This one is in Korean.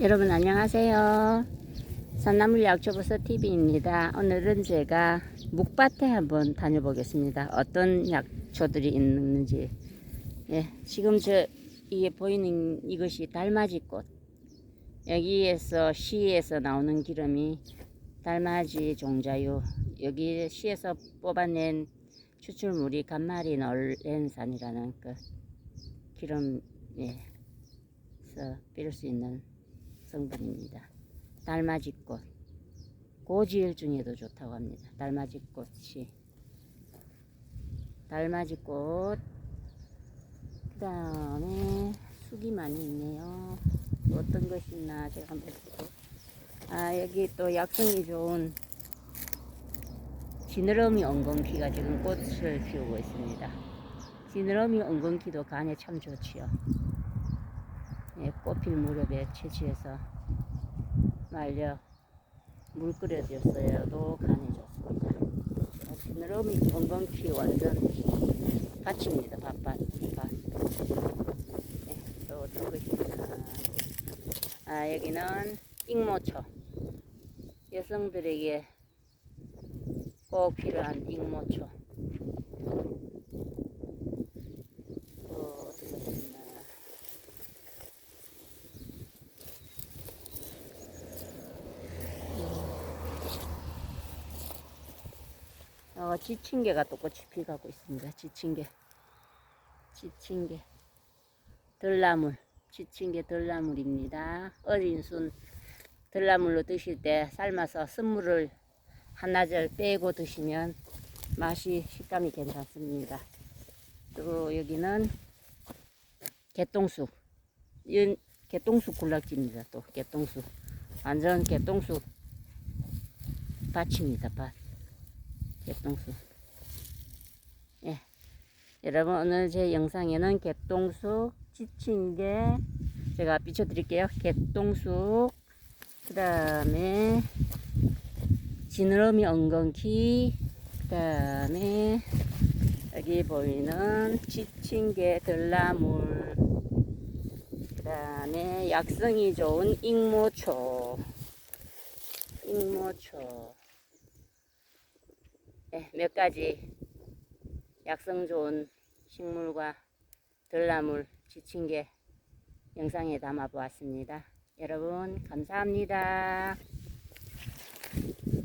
여러분 안녕하세요. 산나물 약초버섯 TV입니다. 오늘은 제가 묵밭에 한번 다녀보겠습니다. 어떤 약초들이 있는지. 예, 지금 저 이게 보이는 이것이 달맞이꽃. 여기에서 시에서 나오는 기름이 달맞이 종자요. 여기 시에서 뽑아낸 추출물이 간마리 널렌산이라는 그 기름에서 뺄수 있는 성분입니다. 달맞이꽃 고지혈 중에도 좋다고 합니다. 달맞이꽃이 달맞이꽃 그 다음에 쑥이 많이 있네요. 또 어떤 것이 있나 제가 한번 볼게요. 아 여기 또 약성이 좋은 지느러미 엉겅퀴가 지금 꽃을 피우고 있습니다. 지느러미 엉겅퀴도 간에 참 좋지요. 예, 꽃필 무렵에 채취해서 말려 물 끓여줬어요도 간에 좋습니다. 지느러미 엉겅퀴 완전 밭입니다. 밭밭 밭. 예, 또 어떤 있나. 아 여기는 익모초 여성들에게 꼭 필요한 익모초 또 어떤 것이 있나. 어, 지친개가 또 꽃이 피가고 있습니다. 지친개. 지친개. 들나물. 지친개 들나물입니다. 어린 순 들나물로 드실 때 삶아서 쓴물을 한나절 빼고 드시면 맛이 식감이 괜찮습니다. 또 여기는 개똥쑥. 이 개똥쑥 굴락지입니다. 또 개똥쑥. 완전 개똥쑥 밭입니다. 밭. 개똥수. 예. 여러분, 오늘 제 영상에는 개똥수, 지친 게, 제가 비춰드릴게요. 개똥수, 그 다음에, 지느러미 엉겅퀴, 그 다음에, 여기 보이는 지친게 들나물, 그 다음에 약성이 좋은 익모초, 익모초, 네, 예, 몇 가지 약성 좋은 식물과 들나물, 지친게 영상에 담아 보았습니다. 여러분 감사합니다.